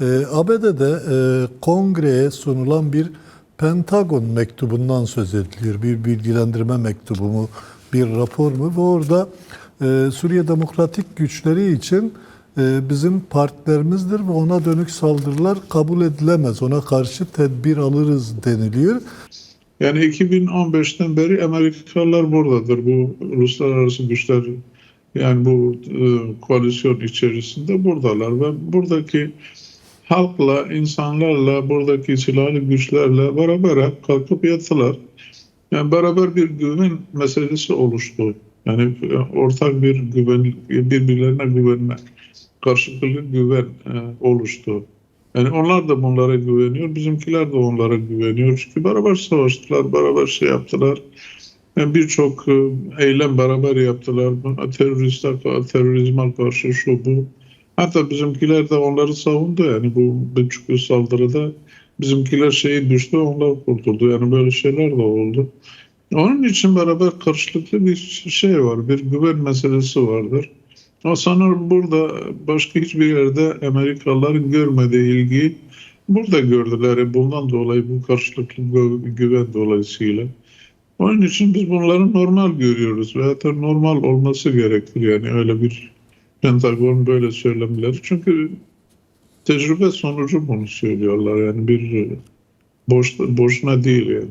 E, ABD'de e, kongreye sunulan bir Pentagon mektubundan söz ediliyor. Bir bilgilendirme mektubu mu, bir rapor mu ve orada e, Suriye Demokratik Güçleri için e, bizim partilerimizdir ve ona dönük saldırılar kabul edilemez. Ona karşı tedbir alırız deniliyor. Yani 2015'ten beri Amerikalılar buradadır. Bu uluslararası güçler yani bu e, koalisyon içerisinde buradalar ve buradaki halkla, insanlarla, buradaki silahlı güçlerle beraber kalkıp yattılar. Yani beraber bir güven meselesi oluştu. Yani e, ortak bir güven, birbirlerine güvenme, karşılıklı güven e, oluştu. Yani onlar da bunlara güveniyor, bizimkiler de onlara güveniyor. Çünkü beraber savaştılar, beraber şey yaptılar. Yani Birçok e, eylem beraber yaptılar. Teröristler, terörizme karşı şu bu. Hatta bizimkiler de onları savundu. Yani bu birçok saldırıda bizimkiler şeyi düştü, onlar kurtuldu. Yani böyle şeyler de oldu. Onun için beraber karşılıklı bir şey var, bir güven meselesi vardır. Ama sanırım burada başka hiçbir yerde Amerikalıların görmediği ilgiyi burada gördüler. Bundan dolayı bu karşılıklı gü- güven dolayısıyla. Onun için biz bunları normal görüyoruz ve hatta normal olması gerekir yani öyle bir Pentagon böyle söylemleri. Çünkü tecrübe sonucu bunu söylüyorlar yani bir boş, boşuna değil yani.